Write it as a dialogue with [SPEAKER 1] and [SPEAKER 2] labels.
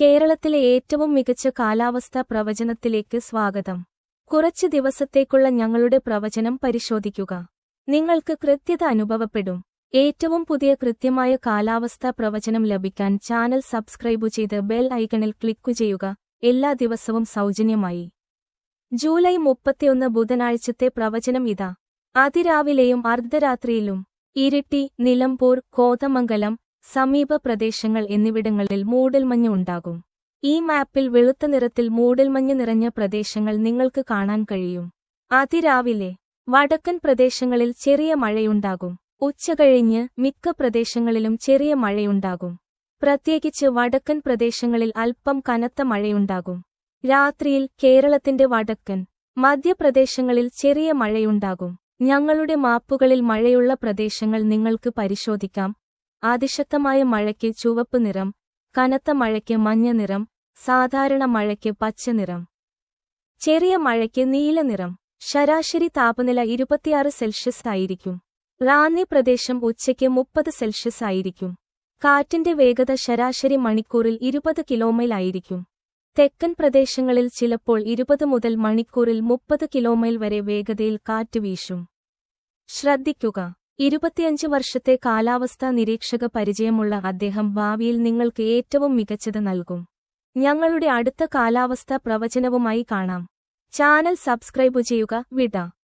[SPEAKER 1] കേരളത്തിലെ ഏറ്റവും മികച്ച കാലാവസ്ഥാ പ്രവചനത്തിലേക്ക് സ്വാഗതം. കുറച്ച് ദിവസത്തേക്കുള്ള ഞങ്ങളുടെ പ്രവചനം പരിശോധിക്കുക. നിങ്ങൾക്ക് കൃത്യത അനുഭവപ്പെടും. ഏറ്റവും പുതിയ കൃത്യമായ കാലാവസ്ഥാ പ്രവചനം ലഭിക്കാൻ ചാനൽ സബ്സ്ക്രൈബു ചെയ്ത് ബെൽ ഐക്കണിൽ ക്ലിക്കു ചെയ്യുക. എല്ലാ ദിവസവും സൗജന്യമായി. ജൂലൈ മുപ്പത്തിയൊന്ന് ബുധനാഴ്ചത്തെ പ്രവചനം ഇതാ. അതിരാവിലെയും അർദ്ധരാത്രിയിലും ഇരിട്ടി നിലമ്പൂർ കോതമംഗലം സമീപ പ്രദേശങ്ങൾ എന്നിവിടങ്ങളിൽ മൂടൽമഞ്ഞ് ഉണ്ടാകും. ഈ മാപ്പിൽ വെളുത്ത നിറത്തിൽ മൂടൽമഞ്ഞ് നിറഞ്ഞ പ്രദേശങ്ങൾ നിങ്ങൾക്ക് കാണാൻ കഴിയും. അതിരാവിലെ വടക്കൻ പ്രദേശങ്ങളിൽ ചെറിയ മഴയുണ്ടാകും. ഉച്ചകഴിഞ്ഞ് മിക്ക പ്രദേശങ്ങളിലും ചെറിയ മഴയുണ്ടാകും. പ്രത്യേകിച്ച് വടക്കൻ പ്രദേശങ്ങളിൽ അല്പം കനത്ത മഴയുണ്ടാകും. രാത്രിയിൽ കേരളത്തിന്റെ വടക്കൻ മധ്യപ്രദേശങ്ങളിൽ ചെറിയ മഴയുണ്ടാകും. ഞങ്ങളുടെ മാപ്പുകളിൽ മഴയുള്ള പ്രദേശങ്ങൾ നിങ്ങൾക്ക് പരിശോധിക്കാം. അതിശക്തമായ മഴയ്ക്ക് ചുവപ്പ് നിറം കനത്ത മഴയ്ക്ക് മഞ്ഞ നിറം സാധാരണ മഴയ്ക്ക് പച്ച നിറം. ചെറിയ മഴയ്ക്ക് നീല നിറം. ശരാശരി താപനില ഇരുപത്തിയാറ് സെൽഷ്യസ് ആയിരിക്കും. റാന്നി പ്രദേശം ഉച്ചയ്ക്ക് മുപ്പത് സെൽഷ്യസ് ആയിരിക്കും. കാറ്റിന്റെ വേഗത ശരാശരി മണിക്കൂറിൽ ഇരുപത് കിലോമൈൽ ആയിരിക്കും. തെക്കൻ പ്രദേശങ്ങളിൽ ചിലപ്പോൾ ഇരുപത് മുതൽ മണിക്കൂറിൽ മുപ്പത് കിലോമൈൽ വരെ വേഗതയിൽ കാറ്റ് വീശും. ശ്രദ്ധിക്കുക. ഇരുപത്തിയഞ്ച് വർഷത്തെ കാലാവസ്ഥാ നിരീക്ഷക പരിചയമുള്ള അദ്ദേഹം ഭാവിയിൽ നിങ്ങൾക്ക് ഏറ്റവും മികച്ചത് നൽകും. ഞങ്ങളുടെ അടുത്ത കാലാവസ്ഥാ പ്രവചനവുമായി കാണാം. ചാനൽ സബ്സ്ക്രൈബ് ചെയ്യുക വിട.